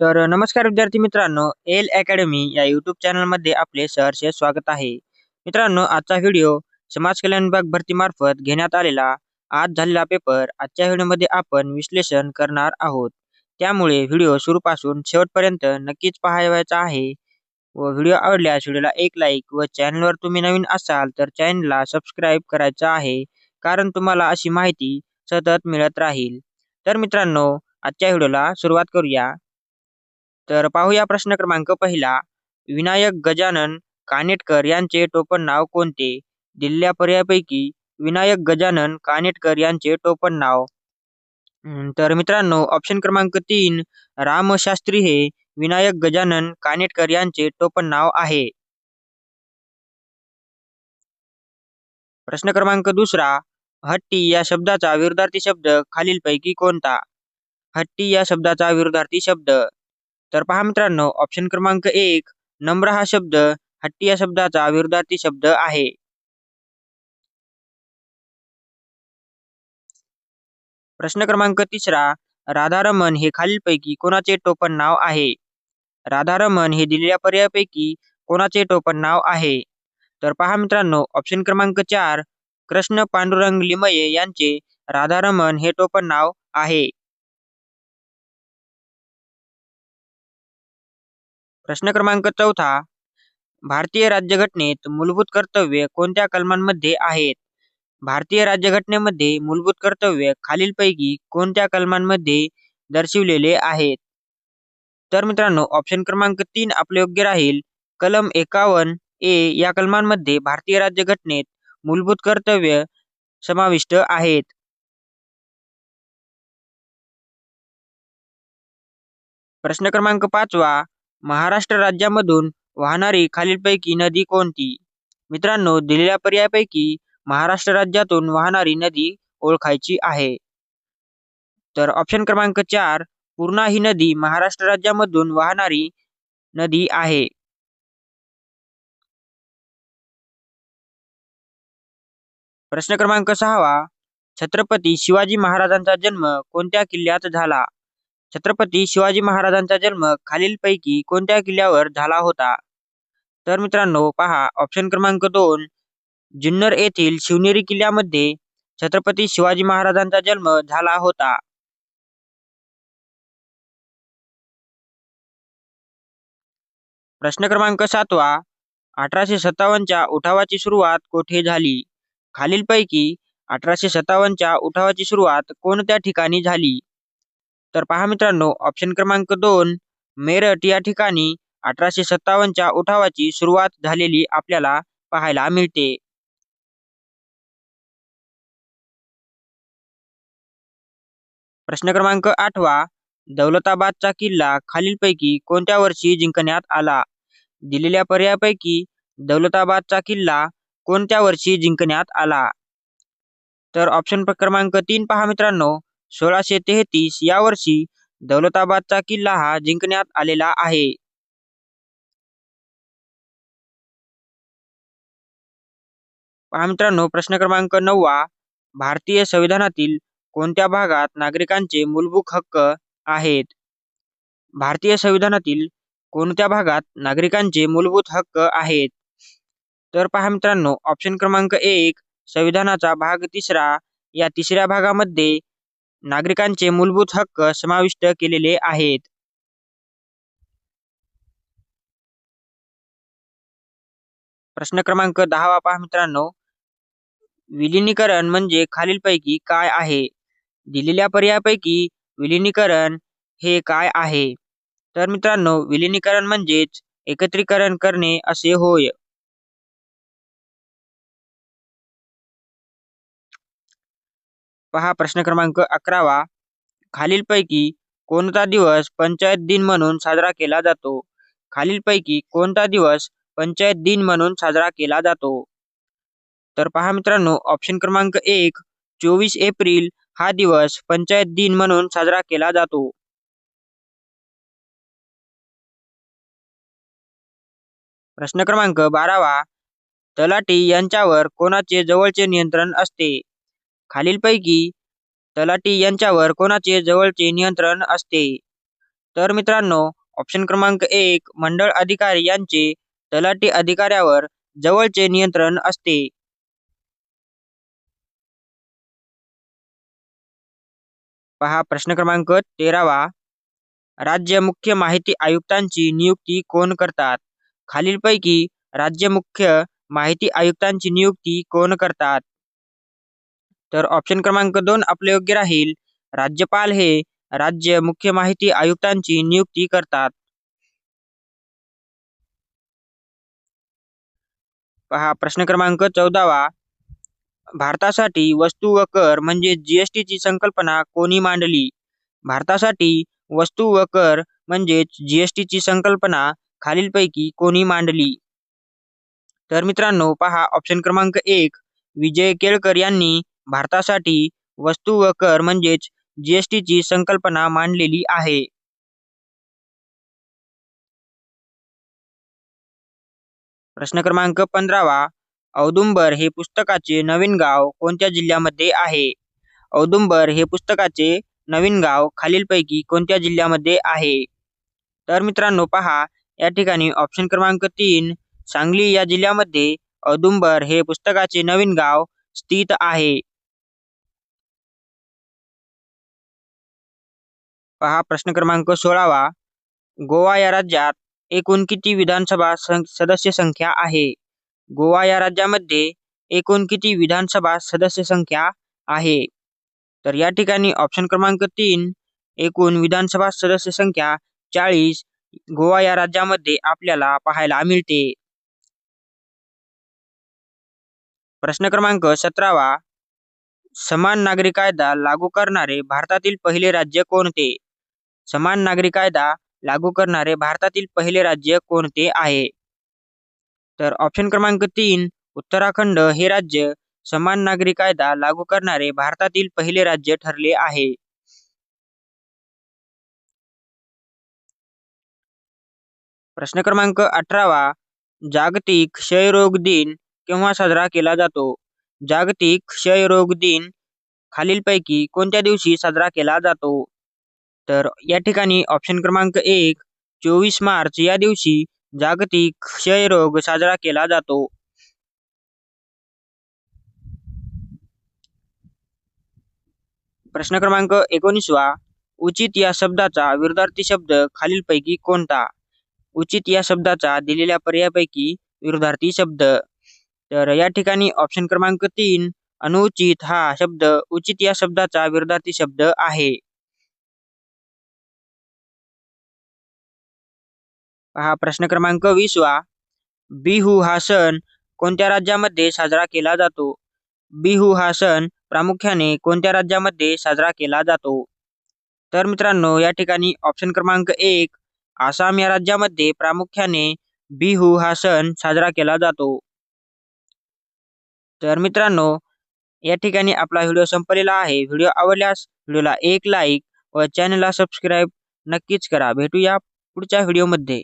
तर नमस्कार विद्यार्थी मित्रांनो एल अकॅडमी या युट्यूब चॅनलमध्ये आपले सहर्ष स्वागत आहे. मित्रांनो आजचा व्हिडिओ समाज कल्याण विभाग भरतीमार्फत घेण्यात आलेला आज झालेला पेपर आजच्या व्हिडिओमध्ये आपण विश्लेषण करणार आहोत. त्यामुळे व्हिडिओ सुरूपासून शेवटपर्यंत नक्कीच पाहायचा आहे. व व्हिडिओ आवडल्यास व्हिडिओला एक लाईक व चॅनलवर तुम्ही नवीन असाल तर चॅनलला सबस्क्राईब करायचं आहे कारण तुम्हाला अशी माहिती सतत मिळत राहील. तर मित्रांनो आजच्या व्हिडिओला सुरुवात करूया. तर पाहूया प्रश्न क्रमांक पहिला. विनायक गजानन कानेटकर यांचे टोपण नाव कोणते? दिलेल्या पर्यायापैकी विनायक गजानन कानेटकर यांचे टोपण नाव. तर मित्रांनो ऑप्शन क्रमांक तीन रामशास्त्री हे विनायक गजानन कानेटकर यांचे टोपण नाव आहे. प्रश्न क्रमांक दुसरा हट्टी या शब्दाचा विरुद्धार्थी शब्द खालीलपैकी कोणता? हट्टी या शब्दाचा विरुद्धार्थी शब्द. तर पहा मित्रांनो ऑप्शन क्रमांक एक नम्र हा शब्द हट्टी या शब्दाचा विरुद्धार्थी शब्द आहे. प्रश्न क्रमांक तिसरा राधारमण हे खालीलपैकी कोणाचे टोपण नाव आहे? राधारमण हे दिलेल्या पर्यायापैकी कोणाचे टोपण नाव आहे? तर पहा मित्रांनो ऑप्शन क्रमांक चार कृष्ण पांडुरंग लिमये यांचे राधारमण हे टोपण नाव आहे. प्रश्न क्रमांक चौथा. भारतीय राज्यघटनेत मूलभूत कर्तव्य कोणत्या कलमांमध्ये आहेत? भारतीय राज्यघटनेमध्ये मूलभूत कर्तव्य खालीलपैकी कोणत्या कलमांमध्ये दर्शविलेले आहेत? तर मित्रांनो ऑप्शन क्रमांक तीन आपले योग्य राहील. कलम एकावन्न ए या कलमांमध्ये भारतीय राज्यघटनेत मूलभूत कर्तव्य समाविष्ट आहेत. प्रश्न क्रमांक पाचवा. महाराष्ट्र राज्यामधून वाहणारी खालीलपैकी नदी कोणती? मित्रांनो दिलेल्या पर्यायापैकी महाराष्ट्र राज्यातून वाहणारी नदी ओळखायची आहे. तर ऑप्शन क्रमांक चार पूर्णा ही नदी महाराष्ट्र राज्यामधून वाहणारी नदी आहे. प्रश्न क्रमांक सहावा छत्रपती शिवाजी महाराजांचा जन्म कोणत्या किल्ल्यात झाला? छत्रपती शिवाजी महाराजांचा जन्म खालीलपैकी कोणत्या किल्ल्यावर झाला होता? तर मित्रांनो पहा ऑप्शन क्रमांक दोन जुन्नर येथील शिवनेरी किल्ल्यामध्ये छत्रपती शिवाजी महाराजांचा जन्म झाला होता. प्रश्न क्रमांक सातवा अठराशे सत्तावन्नच्या उठावाची सुरुवात कोठे झाली? खालीलपैकी अठराशे सत्तावन्नच्या उठावाची सुरुवात कोणत्या ठिकाणी झाली? तर पहा मित्रांनो ऑप्शन क्रमांक दोन मेरठ या ठिकाणी अठराशे सत्तावन्नच्या उठावाची सुरुवात झालेली आपल्याला पाहायला मिळते. प्रश्न क्रमांक आठवा दौलताबादचा किल्ला खालीलपैकी कोणत्या वर्षी जिंकण्यात आला? दिलेल्या पर्यायापैकी दौलताबादचा किल्ला कोणत्या वर्षी जिंकण्यात आला? तर ऑप्शन क्रमांक तीन पहा मित्रांनो सोळाशे तेहतीस या वर्षी दौलताबादचा किल्ला हा जिंकण्यात आलेला आहे. पहा मित्रांनो प्रश्न क्रमांक नववा भारतीय संविधानातील कोणत्या भागात नागरिकांचे मूलभूत हक्क आहेत? भारतीय संविधानातील कोणत्या भागात नागरिकांचे मूलभूत हक्क आहेत? तर पहा मित्रांनो ऑप्शन क्रमांक एक संविधानाचा भाग तिसरा. या तिसऱ्या भागामध्ये नागरिकांचे मूलभूत हक्क समाविष्ट केलेले आहेत. प्रश्न क्रमांक दहावा पहा मित्रांनो. विलिनीकरण म्हणजे खालीलपैकी काय आहे? दिलेल्या पर्यायापैकी विलिनीकरण हे काय आहे? तर मित्रांनो विलिनीकरण म्हणजेच एकत्रीकरण करणे असे होय. पहा प्रश्न क्रमांक अकरावा. खालीलपैकी कोणता दिवस पंचायत दिन म्हणून साजरा केला जातो? खालीलपैकी कोणता दिवस पंचायत दिन म्हणून साजरा केला जातो? तर पहा मित्रांनो ऑप्शन क्रमांक एक चोवीस एप्रिल हा दिवस पंचायत दिन म्हणून साजरा केला जातो. प्रश्न क्रमांक बारावा. तलाठी यांच्यावर कोणाचे जवळचे नियंत्रण असते? खालीलपैकी तलाठी यांच्यावर कोणाचे जवळचे नियंत्रण असते? तर मित्रांनो ऑप्शन क्रमांक एक मंडळ अधिकारी यांचे तलाठी अधिकाऱ्यावर जवळचे नियंत्रण असते. पहा प्रश्न क्रमांक तेरावा. राज्य मुख्य माहिती आयुक्तांची नियुक्ती कोण करतात? खालीलपैकी राज्य मुख्य माहिती आयुक्तांची नियुक्ती कोण करतात? तर ऑप्शन क्रमांक दोन आपले योग्य राहील. राज्यपाल हे राज्य मुख्य माहिती आयुक्तांची नियुक्ती करतात. पहा प्रश्न क्रमांक चौदावा. भारतासाठी वस्तू व कर म्हणजे जीएसटी ची संकल्पना कोणी मांडली? भारतासाठी वस्तू व कर म्हणजेच जीएसटी ची संकल्पना खालीलपैकी कोणी मांडली? तर मित्रांनो पहा ऑप्शन क्रमांक एक विजय केळकर यांनी भारतासाठी वस्तू व कर म्हणजेच जीएसटी ची संकल्पना मांडलेली आहे. प्रश्न क्रमांक पंधरावा. औदुंबर हे पुस्तकाचे नवीन गाव कोणत्या जिल्ह्यामध्ये आहे? औदुंबर हे पुस्तकाचे नवीन गाव खालीलपैकी कोणत्या जिल्ह्यामध्ये आहे? तर मित्रांनो पहा या ठिकाणी ऑप्शन क्रमांक तीन सांगली या जिल्ह्यामध्ये औदुंबर हे पुस्तकाचे नवीन गाव स्थित आहे. पहा प्रश्न क्रमांक सोळावा. गोवा या राज्यात एकूण किती विधानसभा सदस्य संख्या आहे? गोवा या राज्यामध्ये एकूण किती विधानसभा सदस्य संख्या आहे? तर या ठिकाणी ऑप्शन क्रमांक तीन एकूण विधानसभा सदस्य संख्या चाळीस गोवा या राज्यामध्ये आपल्याला पाहायला मिळते. प्रश्न क्रमांक सतरावा. समान नागरी कायदा लागू करणारे भारतातील पहिले राज्य कोणते? समान नागरी कायदा लागू करणारे भारतातील पहिले राज्य कोणते आहे? तर ऑप्शन क्रमांक तीन उत्तराखंड हे राज्य समान नागरी कायदा लागू करणारे भारतातील पहिले राज्य ठरले आहे. प्रश्न क्रमांक अठरावा जागतिक क्षयरोग दिन केव्हा साजरा केला जातो? जागतिक क्षयरोग दिन खालीलपैकी कोणत्या दिवशी साजरा केला जातो? तर या ठिकाणी ऑप्शन क्रमांक एक चोवीस मार्च या दिवशी जागतिक क्षयरोग साजरा केला जातो. प्रश्न क्रमांक एकोणीसवा उचित या शब्दाचा विरुद्धार्थी शब्द खालीलपैकी कोणता? उचित या शब्दाचा दिलेल्या पर्यायापैकी विरुद्धार्थी शब्द. तर या ठिकाणी ऑप्शन क्रमांक तीन अनुचित हा शब्द उचित या शब्दाचा विरुद्धार्थी शब्द आहे. पहा प्रश्न क्रमांक वीसवा बिहू हा सण कोणत्या राज्यामध्ये साजरा केला जातो? बिहू हा सण प्रामुख्याने कोणत्या राज्यामध्ये साजरा केला जातो? तर मित्रांनो या ठिकाणी ऑप्शन क्रमांक एक आसाम या राज्यामध्ये प्रामुख्याने बिहू हा सण साजरा केला जातो. तर मित्रांनो या ठिकाणी आपला व्हिडिओ संपलेला आहे. व्हिडिओ आवडल्यास व्हिडिओला एक लाईक व चॅनलला सबस्क्राईब नक्कीच करा. भेटूया पुढच्या व्हिडिओमध्ये